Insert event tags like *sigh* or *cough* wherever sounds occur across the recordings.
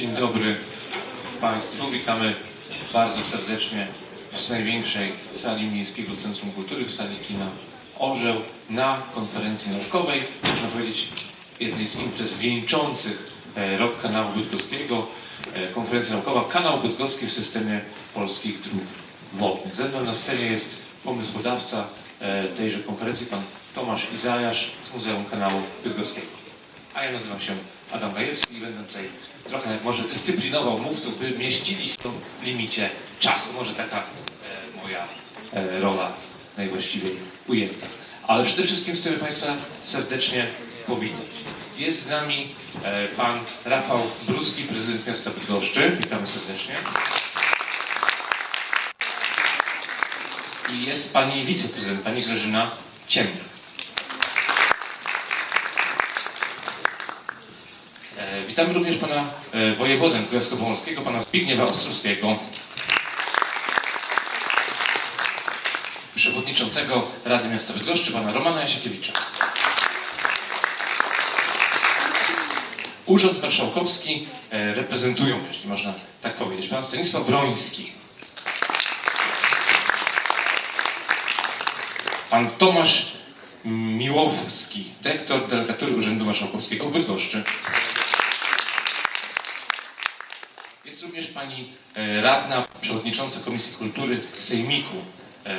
Dzień dobry Państwu. Witamy bardzo serdecznie w największej sali Miejskiego Centrum Kultury, w sali kina Orzeł, na konferencji naukowej, można powiedzieć jednej z imprez wieńczących e, rok kanału bydgoskiego. E, Konferencja naukowa Kanał Bydgoski w systemie polskich dróg wodnych. Ze mną na scenie jest pomysłodawca e, tejże konferencji, pan Tomasz Izajasz z Muzeum Kanału Bydgoskiego. A ja nazywam się Adam Gajewski i będę tutaj trochę może dyscyplinował mówców, by mieścili się w limicie czasu. Może taka e, moja e, rola najwłaściwiej ujęta. Ale przede wszystkim chcemy Państwa serdecznie powitać. Jest z nami e, pan Rafał Bruski, prezydent miasta Bydgoszczy. Witamy serdecznie. I jest pani wiceprezydent, pani Grażyna Ciemna. E, Witamy również pana e, wojewodę kujawsko-pomorskiego, pana Zbigniewa Ostrowskiego, przewodniczącego Rady Miasta Bydgoszczy, pana Romana Jasiakiewicza. Urząd Marszałkowski e, reprezentują, jeśli można tak powiedzieć, pan Stanisław Wroński, pan Tomasz Miłowski, dyrektor delegatury Urzędu Marszałkowskiego w Bydgoszczy. Jest również pani e, radna, przewodnicząca Komisji Kultury Sejmiku e,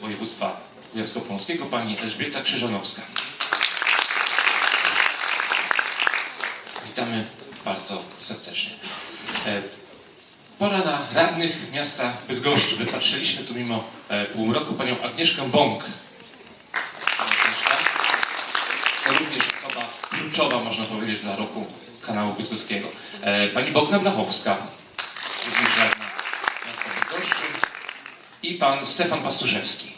Województwa Kujawsko-Pomorskiego, pani Elżbieta Krzyżanowska. Witamy bardzo serdecznie. E, Pora na radnych miasta Bydgoszczy. Wypatrzyliśmy tu mimo półmroku panią Agnieszkę Bąk. To również osoba kluczowa, można powiedzieć, dla roku kanału bydgoskiego. Pani Bogna Blachowska, i pan Stefan Pastuszewski.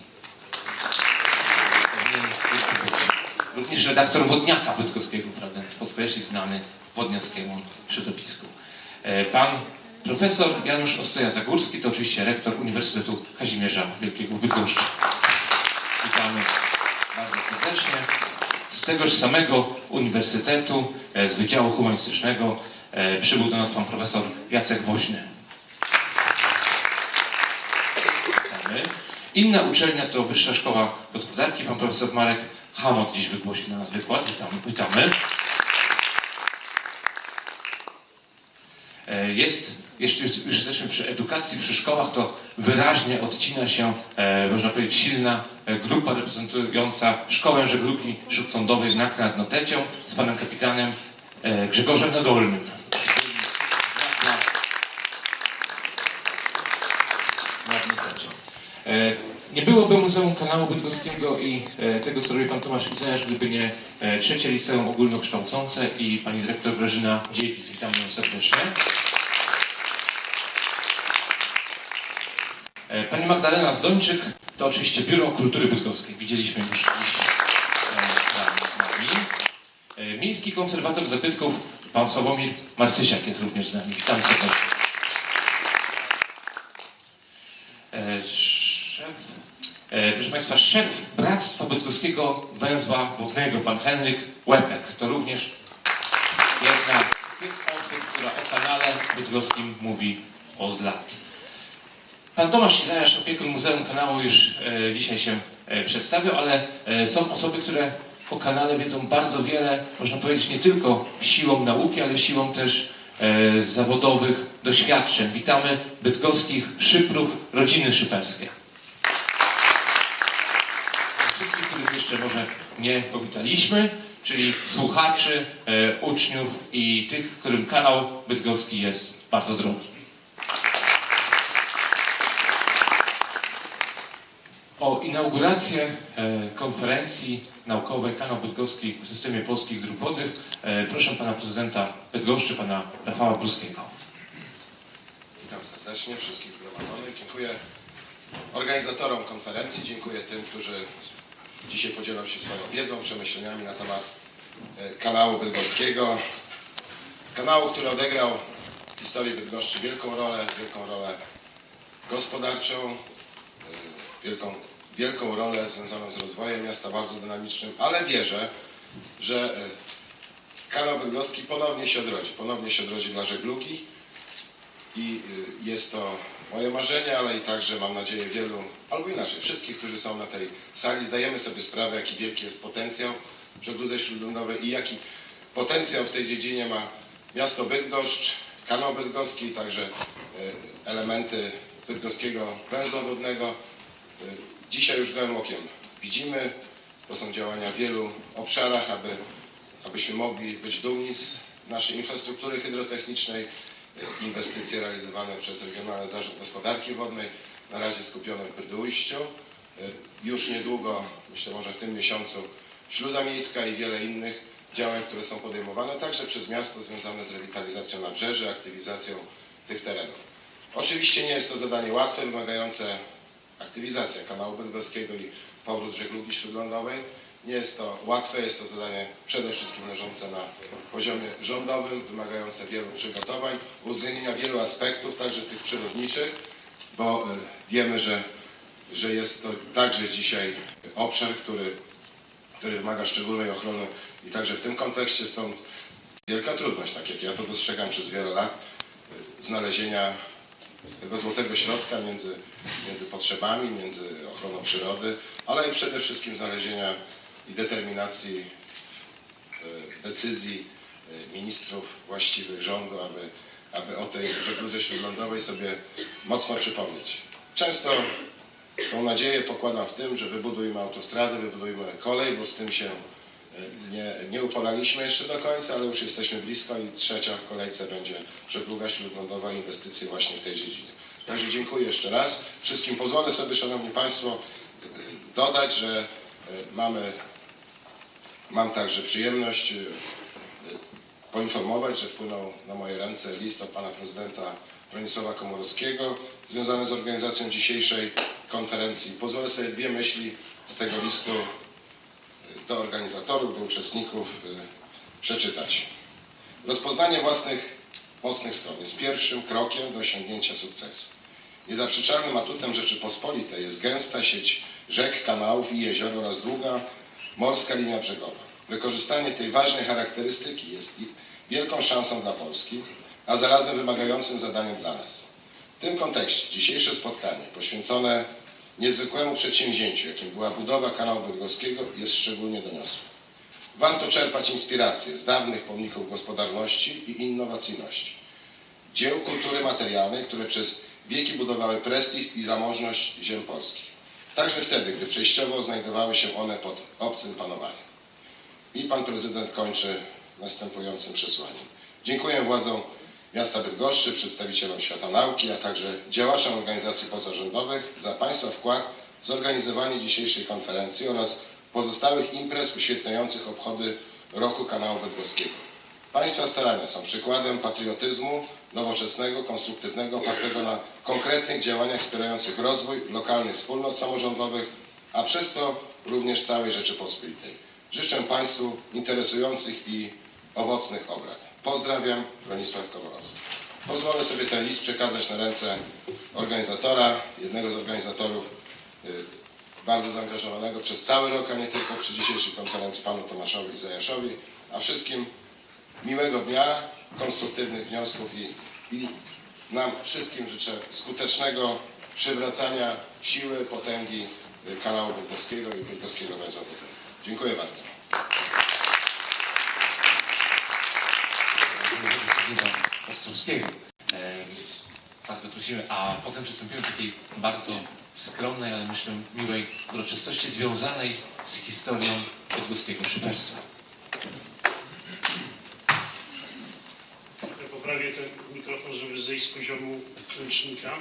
Również redaktor Wodniaka Bydgoskiego, prawda, podkreślić znany wodniackiemu środowisku. E, Pan profesor Janusz Ostoja-Zagórski to oczywiście rektor Uniwersytetu Kazimierza Wielkiego Bydgoszczy. Witamy bardzo serdecznie. Z tegoż samego uniwersytetu, e, z Wydziału Humanistycznego e, przybył do nas pan profesor Jacek Woźny. Witamy. Inna uczelnia to Wyższa Szkoła Gospodarki. Pan profesor Marek Hamot dziś wygłosi na nas wykład. Witamy. E, Jest, jeśli już jesteśmy przy edukacji, przy szkołach, to wyraźnie odcina się, e, można powiedzieć, silna e, grupa reprezentująca szkołę żeglugi śródlądowej w Nak nad Notecią z panem kapitanem Grzegorzem Nadolnym. Nad Notecią. E, Nie byłoby Muzeum Kanału Bydgoskiego i e, tego, co robi pan Tomasz Izajasz, gdyby nie e, trzecie liceum ogólnokształcące i pani dyrektor Grażyna Dziewic. Witam ją serdecznie. E, Pani Magdalena Zdończyk to oczywiście Biuro Kultury Bydgoskiej. Widzieliśmy już dziś z nami. Miejski konserwator zabytków pan Sławomir Marsysiak jest również z nami. Witam serdecznie. E, Szef, Państwa, szef Bractwa Bydgoskiego Węzła Wodnego, pan Henryk Łepek. To również jedna z tych osób, która o kanale bydgoskim mówi od lat. Pan Tomasz Izajasz, opiekun Muzeum Kanału, już e, dzisiaj się e, przedstawił, ale e, są osoby, które o kanale wiedzą bardzo wiele, można powiedzieć, nie tylko siłą nauki, ale siłą też e, zawodowych doświadczeń. Witamy bydgoskich szyprów rodziny szyperskie. Wszystkich, których jeszcze może nie powitaliśmy, czyli słuchaczy, e, uczniów i tych, którym kanał bydgoski jest bardzo drogi. O inaugurację e, konferencji naukowej Kanał Bydgoski w systemie polskich dróg wodnych e, proszę pana prezydenta Bydgoszczy, pana Rafała Bruskiego. Witam serdecznie wszystkich zgromadzonych. Dziękuję organizatorom konferencji, dziękuję tym, którzy dzisiaj podzielą się swoją wiedzą, przemyśleniami na temat e, kanału bydgoskiego. Kanału, który odegrał w historii Bydgoszczy wielką rolę, wielką rolę gospodarczą, e, wielką, wielką rolę związaną z rozwojem miasta, bardzo dynamicznym, ale wierzę, że e, kanał bydgoski ponownie się odrodzi. Ponownie się odrodzi dla żeglugi i jest to moje marzenie, ale i także mam nadzieję wielu, albo inaczej, wszystkich, którzy są na tej sali, zdajemy sobie sprawę, jaki wielki jest potencjał w żegludze śródlądowej i jaki potencjał w tej dziedzinie ma miasto Bydgoszcz, kanał bydgoski, także y, elementy bydgoskiego węzła wodnego. Y, Dzisiaj już gołym okiem widzimy, to są działania w wielu obszarach, aby, abyśmy mogli być dumni z naszej infrastruktury hydrotechnicznej, inwestycje realizowane przez Regionalny Zarząd Gospodarki Wodnej, na razie skupione w Bydgoszczy. Już niedługo, myślę może w tym miesiącu, śluza miejska i wiele innych działań, które są podejmowane także przez miasto związane z rewitalizacją nabrzeży, aktywizacją tych terenów. Oczywiście nie jest to zadanie łatwe, wymagające aktywizacja kanału bydgoskiego i powrót żeglugi śródlądowej. Nie jest to łatwe, jest to zadanie przede wszystkim leżące na poziomie rządowym, wymagające wielu przygotowań, uwzględnienia wielu aspektów, także tych przyrodniczych, bo y, wiemy, że, że jest to także dzisiaj obszar, który, który wymaga szczególnej ochrony i także w tym kontekście stąd wielka trudność, tak jak ja to dostrzegam przez wiele lat, y, znalezienia tego złotego środka między, między potrzebami, między ochroną przyrody, ale i przede wszystkim znalezienia i determinacji e, decyzji e, ministrów właściwych rządu, aby, aby o tej żegludze śródlądowej sobie mocno przypomnieć. Często tą nadzieję pokładam w tym, że wybudujmy autostrady, wybudujmy kolej, bo z tym się e, nie, nie uporaliśmy jeszcze do końca, ale już jesteśmy blisko i trzecia w kolejce będzie żegluga śródlądowa, inwestycje właśnie w tej dziedzinie. Także dziękuję jeszcze raz wszystkim. Pozwolę sobie, Szanowni Państwo, dodać, że mamy, mam także przyjemność e, poinformować, że wpłynął na moje ręce list od Pana Prezydenta Bronisława Komorowskiego związany z organizacją dzisiejszej konferencji. Pozwolę sobie dwie myśli z tego listu do organizatorów, do uczestników y, przeczytać. Rozpoznanie własnych mocnych stron jest pierwszym krokiem do osiągnięcia sukcesu. Niezaprzeczalnym atutem Rzeczypospolitej jest gęsta sieć rzek, kanałów i jezior oraz długa morska linia brzegowa. Wykorzystanie tej ważnej charakterystyki jest wielką szansą dla Polski, a zarazem wymagającym zadaniem dla nas. W tym kontekście dzisiejsze spotkanie poświęcone niezwykłemu przedsięwzięciu, jakim była budowa kanału bydgoskiego, jest szczególnie doniosłe. Warto czerpać inspiracje z dawnych pomników gospodarności i innowacyjności, dzieł kultury materialnej, które przez wieki budowały prestiż i zamożność ziem polskich. Także wtedy, gdy przejściowo znajdowały się one pod obcym panowaniem. I pan prezydent kończy następującym przesłaniem. Dziękuję władzom miasta Bydgoszczy, przedstawicielom świata nauki, a także działaczom organizacji pozarządowych za Państwa wkład w zorganizowanie dzisiejszej konferencji oraz pozostałych imprez uświetniających obchody Roku Kanału Bydgoskiego. Państwa starania są przykładem patriotyzmu nowoczesnego, konstruktywnego, opartego na konkretnych działaniach wspierających rozwój lokalnych wspólnot samorządowych, a przez to również całej Rzeczypospolitej. Życzę Państwu interesujących i owocnych obrad. Pozdrawiam, Bronisław Komorowski. Pozwolę sobie ten list przekazać na ręce organizatora, jednego z organizatorów y, bardzo zaangażowanego przez cały rok, a nie tylko przy dzisiejszej konferencji panu Tomaszowi Zajaszowi, a wszystkim miłego dnia, konstruktywnych wniosków i, i nam wszystkim życzę skutecznego przywracania siły, potęgi y, kanału bydgoskiego i bydgoskiego węzła. Dziękuję bardzo. Ostrowskiego. E, Bardzo prosimy, a potem przystąpimy do takiej bardzo skromnej, ale myślę miłej uroczystości związanej z historią bydgoskiego szyperstwa. Ja poprawię ten mikrofon, żeby zejść z poziomu ręcznika.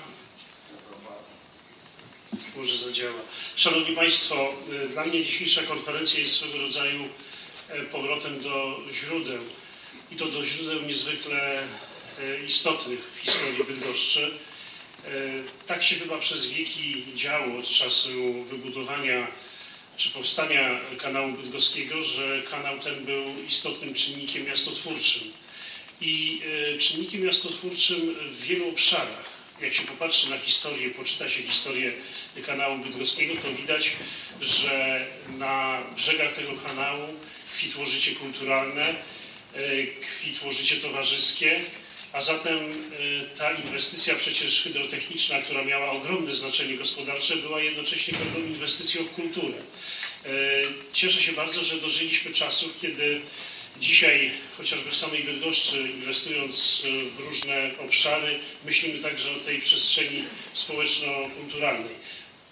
Może zadziała. Szanowni Państwo, y, dla mnie dzisiejsza konferencja jest swego rodzaju e, powrotem do źródeł i to do źródeł niezwykle e, istotnych w historii Bydgoszczy. E, Tak się chyba przez wieki działo od czasu wybudowania czy powstania kanału bydgoskiego, że kanał ten był istotnym czynnikiem miastotwórczym i e, czynnikiem miastotwórczym w wielu obszarach. Jak się popatrzy na historię, poczyta się historię kanału bydgoskiego, to widać, że na brzegach tego kanału kwitło życie kulturalne, kwitło życie towarzyskie, a zatem e, ta inwestycja przecież hydrotechniczna, która miała ogromne znaczenie gospodarcze, była jednocześnie pewną inwestycją w kulturę. Cieszę się bardzo, że dożyliśmy czasów, kiedy dzisiaj, chociażby w samej Bydgoszczy, inwestując e, w różne obszary, myślimy także o tej przestrzeni społeczno-kulturalnej.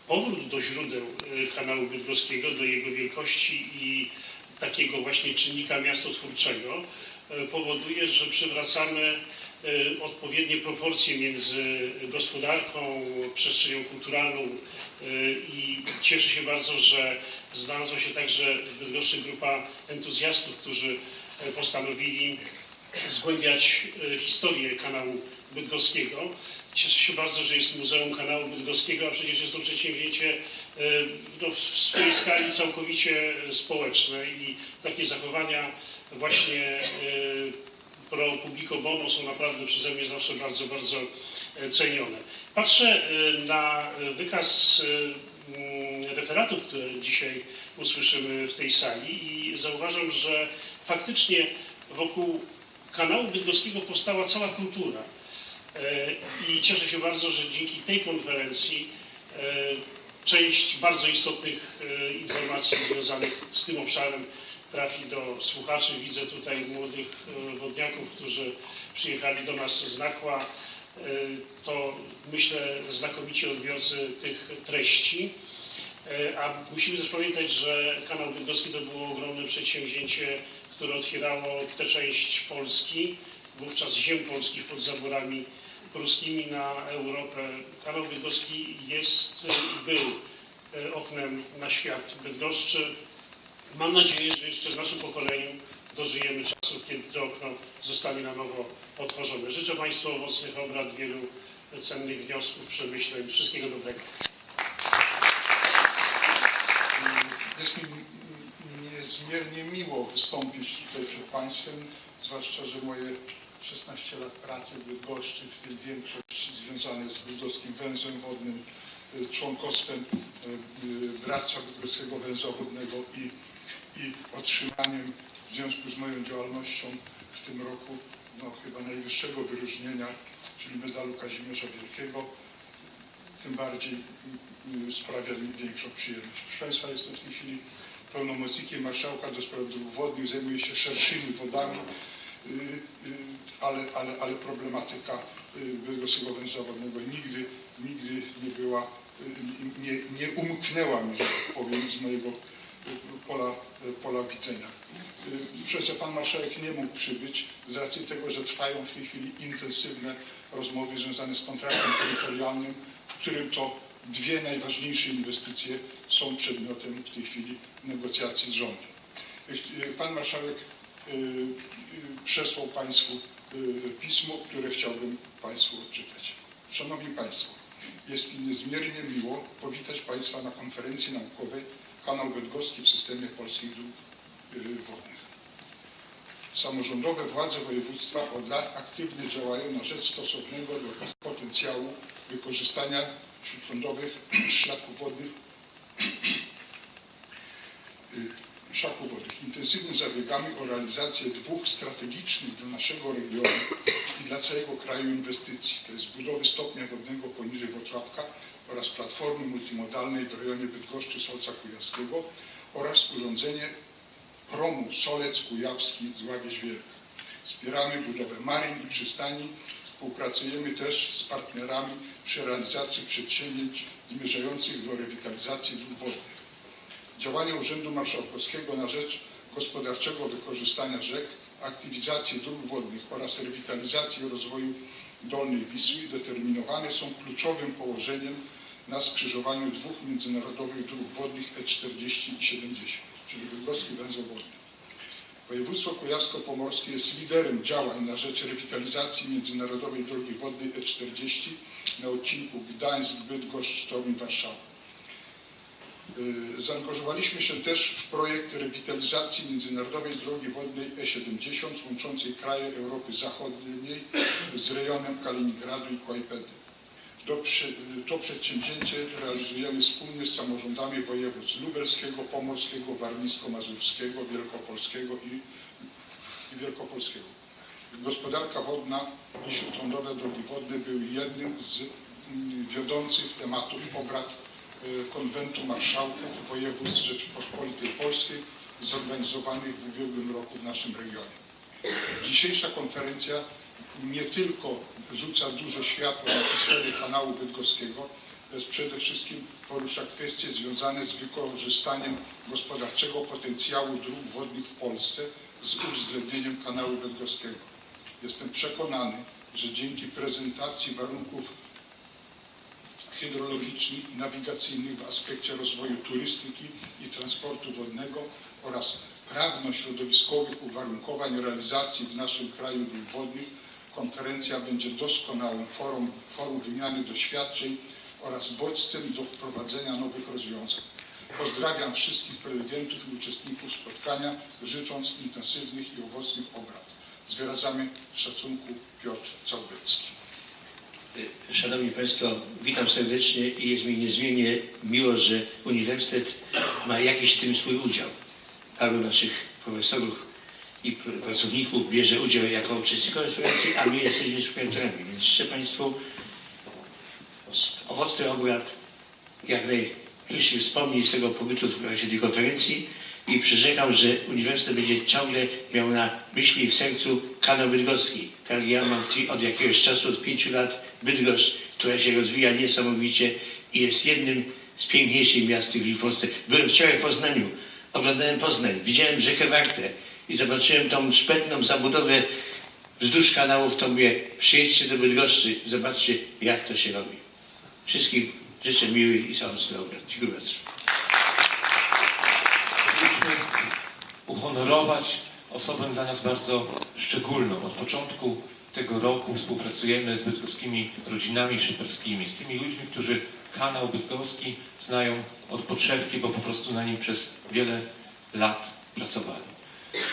Powrót do źródeł e, kanału bydgoskiego, do jego wielkości i takiego właśnie czynnika miastotwórczego e, powoduje, że przywracamy odpowiednie proporcje między gospodarką, przestrzenią kulturalną i cieszę się bardzo, że znalazła się także w Bydgoszczy grupa entuzjastów, którzy postanowili zgłębiać e, historię kanału bydgoskiego. Cieszę się bardzo, że jest Muzeum Kanału Bydgoskiego, a przecież jest to przedsięwzięcie e, no, w swojej skali całkowicie e, społeczne i takie zachowania właśnie e, pro publico bono są naprawdę przeze mnie zawsze bardzo, bardzo e, cenione. Patrzę e, na wykaz e, referatów, które dzisiaj usłyszymy w tej sali i zauważam, że faktycznie wokół kanału bydgoskiego powstała cała kultura. E, I cieszę się bardzo, że dzięki tej konferencji e, część bardzo istotnych e, informacji związanych z tym obszarem trafi do słuchaczy. Widzę tutaj młodych wodniaków, którzy przyjechali do nas z Nakła. To myślę znakomici odbiorcy tych treści. A musimy też pamiętać, że kanał bydgoski to było ogromne przedsięwzięcie, które otwierało tę część Polski, wówczas ziem polskich pod zaborami pruskimi na Europę. Kanał bydgoski jest i był e, oknem na świat Bydgoszczy. Mam nadzieję, że jeszcze w naszym pokoleniu dożyjemy czasów, kiedy to okno zostanie na nowo otworzone. Życzę Państwu owocnych obrad, wielu cennych wniosków, przemyśleń. Wszystkiego dobrego. Niezmiernie miło wystąpić tutaj przed Państwem, zwłaszcza, że moje 16 lat pracy w Bydgoszczy, w tym większość związane z bydgoskim węzłem wodnym, y, członkostwem y, y, Bractwa Bydgoskiego Węzła Wodnego i, i otrzymaniem w związku z moją działalnością w tym roku no, chyba najwyższego wyróżnienia, czyli medalu Kazimierza Wielkiego, tym bardziej sprawia mi większą przyjemność. Proszę Państwa, jestem w tej chwili pełnomocnikiem marszałka do spraw dróg wodnych, zajmuję się szerszymi wodami, y, y, ale, ale, ale problematyka y, Bydgoskiego Węzła Wodnego nigdy, nigdy nie była, nie, nie umknęła mi, że tak powiem, z mojego pola, pola widzenia. Przez Pan Marszałek nie mógł przybyć z racji tego, że trwają w tej chwili intensywne rozmowy związane z kontraktem terytorialnym, w którym to dwie najważniejsze inwestycje są przedmiotem w tej chwili negocjacji z rządem. Y, Pan Marszałek y, y, przesłał Państwu pismo, które chciałbym Państwu odczytać. Szanowni Państwo, jest mi niezmiernie miło powitać Państwa na konferencji naukowej Kanał Bydgoski w systemie polskich dróg wodnych. Samorządowe władze województwa od lat aktywnie działają na rzecz stosownego do potencjału wykorzystania śródlądowych *clears throat* szlaków wodnych y, szlaków wodnych. Intensywnie zabiegamy o realizację dwóch strategicznych dla naszego regionu i dla całego kraju inwestycji. To jest budowy stopnia wodnego poniżej Włocławka oraz platformy multimodalnej w rejonie Bydgoszczy Solca Kujawskiego oraz urządzenie promu Solec Kujawski z Ławieś Wielka. Wspieramy budowę maryn i przystani. Współpracujemy też z partnerami przy realizacji przedsięwzięć zmierzających do rewitalizacji dróg wodnych. Działania Urzędu Marszałkowskiego na rzecz gospodarczego wykorzystania rzek, aktywizacji dróg wodnych oraz rewitalizacji rozwoju Dolnej Wisły determinowane są kluczowym położeniem na skrzyżowaniu dwóch międzynarodowych dróg wodnych E40 i 70, czyli Bydgoski Węzeł Wodny. Województwo Kujawsko-Pomorskie jest liderem działań na rzecz rewitalizacji międzynarodowej drogi wodnej E40 na odcinku Gdańsk-Bydgoszcz-Toruń-Warszawa. Y, Zaangażowaliśmy się też w projekt rewitalizacji międzynarodowej drogi wodnej E70 łączącej kraje Europy Zachodniej z rejonem Kaliningradu i Kłajpedy. To przedsięwzięcie realizujemy wspólnie z samorządami województw lubelskiego, pomorskiego, warmińsko-mazurskiego, wielkopolskiego i i Wielkopolskiego. Gospodarka wodna i śródlądowe drogi wodne były jednym z mm, wiodących tematów obrad e, Konwentu Marszałków Województw Rzeczypospolitej Polskiej zorganizowanych w ubiegłym roku w naszym regionie. Dzisiejsza konferencja nie tylko rzuca dużo światła na historię kanału bydgoskiego, lecz przede wszystkim porusza kwestie związane z wykorzystaniem gospodarczego potencjału dróg wodnych w Polsce z uwzględnieniem kanału bydgoskiego. Jestem przekonany, że dzięki prezentacji warunków hydrologicznych i nawigacyjnych w aspekcie rozwoju turystyki i transportu wodnego oraz prawno-środowiskowych uwarunkowań realizacji w naszym kraju dróg wodnych konferencja będzie doskonałą forum, forum wymiany doświadczeń oraz bodźcem do wprowadzenia nowych rozwiązań. Pozdrawiam wszystkich prelegentów i uczestników spotkania, życząc intensywnych i owocnych obrad. Z wyrazami szacunku Piotr Całbecki. Szanowni Państwo, witam serdecznie i jest mi niezmiernie miło, że Uniwersytet ma jakiś w tym swój udział. Paru naszych profesorów i pr- pracowników bierze udział jako uczestnicy konferencji, a my jesteśmy współautorami. Więc życzę Państwu owocny obrad, jak najbliższych wspomnień z tego pobytu w tej konferencji i przyrzekam, że Uniwersytet będzie ciągle miał na myśli w sercu kanał bydgoski. Tak ja mam od jakiegoś czasu, od pięciu lat Bydgoszcz, która się rozwija niesamowicie i jest jednym z piękniejszych miast w Polsce. Byłem wczoraj w Poznaniu, oglądałem Poznań, widziałem rzekę Wartę i zobaczyłem tą szpetną zabudowę wzdłuż kanałów, to mówię, przyjedźcie do Bydgoszczy, zobaczcie jak to się robi. Wszystkich życzę miłych i samotnych obrad. Dziękuję bardzo. Uhonorować osobę dla nas bardzo szczególną. Od początku tego roku współpracujemy z bydgoskimi rodzinami szyperskimi, z tymi ludźmi, którzy kanał bydgoski znają od podszewki, bo po prostu na nim przez wiele lat pracowali.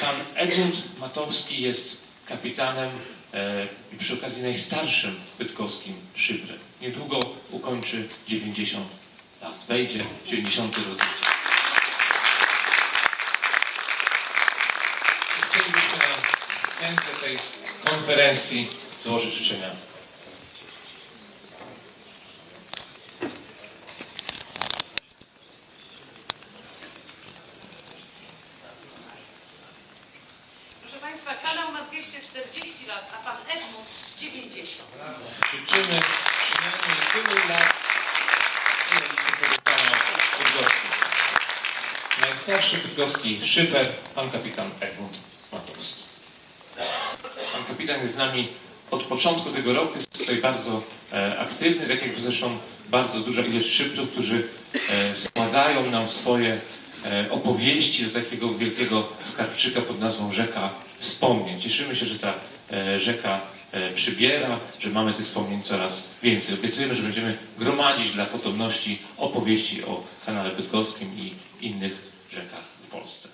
Pan Edmund Matowski jest kapitanem e, i przy okazji najstarszym bydgoskim szybrem. Niedługo ukończy 90 lat, wejdzie w 90 rocznicę. Chcielibyśmy na wstępie tej konferencji złożyć życzenia. Proszę Państwa, kanał ma 240 lat, a Pan Edmund 90. Życzymy przynajmniej tylu lat, ile liczy sobie kanał bydgoski. Bydgoski szyper, pan kapitan Edmund Matowski. Pan kapitan jest z nami od początku tego roku, jest tutaj bardzo e, aktywny, tak jak zresztą bardzo duża ilość szybrów, którzy e, składają nam swoje e, opowieści do takiego wielkiego skarbczyka pod nazwą Rzeka Wspomnień. Cieszymy się, że ta e, rzeka e, przybiera, że mamy tych wspomnień coraz więcej. Obiecujemy, że będziemy gromadzić dla potomności opowieści o kanale bydgoskim i innych rzekach Polsce.